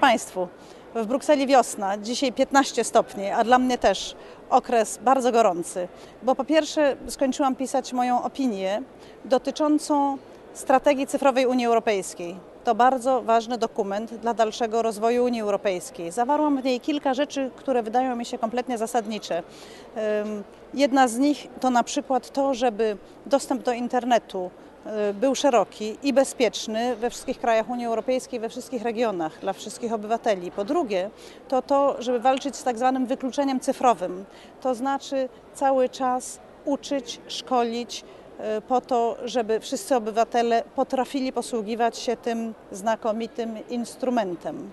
Państwu, w Brukseli wiosna, dzisiaj 15 stopni, a dla mnie też okres bardzo gorący, bo po pierwsze skończyłam pisać moją opinię dotyczącą strategii cyfrowej Unii Europejskiej. To bardzo ważny dokument dla dalszego rozwoju Unii Europejskiej. Zawarłam w niej kilka rzeczy, które wydają mi się kompletnie zasadnicze. Jedna z nich to na przykład to, żeby dostęp do internetu był szeroki i bezpieczny we wszystkich krajach Unii Europejskiej, we wszystkich regionach, dla wszystkich obywateli. Po drugie, to to, żeby walczyć z tak zwanym wykluczeniem cyfrowym, to znaczy cały czas uczyć, szkolić y, po to, żeby wszyscy obywatele potrafili posługiwać się tym znakomitym instrumentem.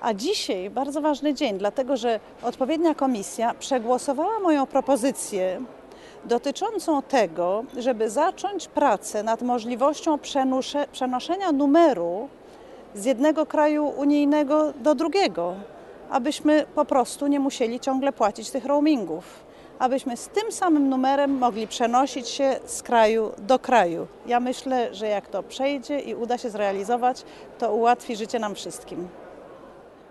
A dzisiaj bardzo ważny dzień, dlatego że odpowiednia komisja przegłosowała moją propozycję dotyczącą tego, żeby zacząć pracę nad możliwością przenoszenia numeru z jednego kraju unijnego do drugiego, abyśmy po prostu nie musieli ciągle płacić tych roamingów, abyśmy z tym samym numerem mogli przenosić się z kraju do kraju. Ja myślę, że jak to przejdzie i uda się zrealizować, to ułatwi życie nam wszystkim.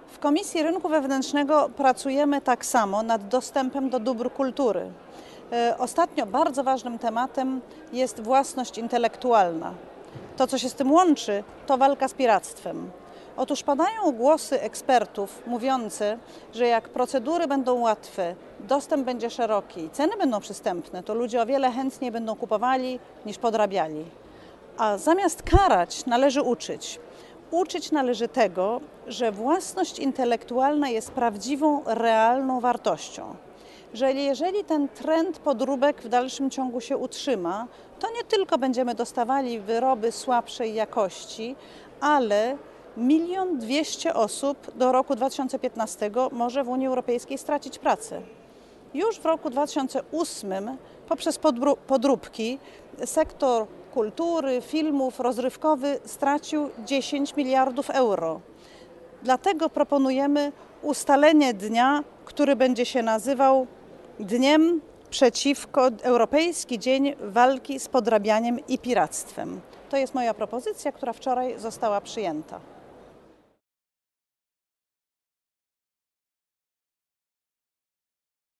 W Komisji Rynku Wewnętrznego pracujemy tak samo nad dostępem do dóbr kultury. E, Ostatnio bardzo ważnym tematem jest własność intelektualna. To, co się z tym łączy, to walka z piractwem. Otóż padają głosy ekspertów mówiące, że jak procedury będą łatwe, dostęp będzie szeroki, ceny będą przystępne, to ludzie o wiele chętniej będą kupowali niż podrabiali. A zamiast karać, należy uczyć. Uczyć należy tego, że własność intelektualna jest prawdziwą, realną wartością. Że jeżeli ten trend podróbek w dalszym ciągu się utrzyma, to nie tylko będziemy dostawali wyroby słabszej jakości, ale milion dwieście osób do roku 2015 może w Unii Europejskiej stracić pracę. Już w roku 2008 poprzez podróbki sektor kultury, filmów, rozrywkowy stracił 10 miliardów euro. Dlatego proponujemy ustalenie dnia, który będzie się nazywał Dniem przeciwko Europejski Dzień Walki z Podrabianiem i Piractwem. To jest moja propozycja, która wczoraj została przyjęta.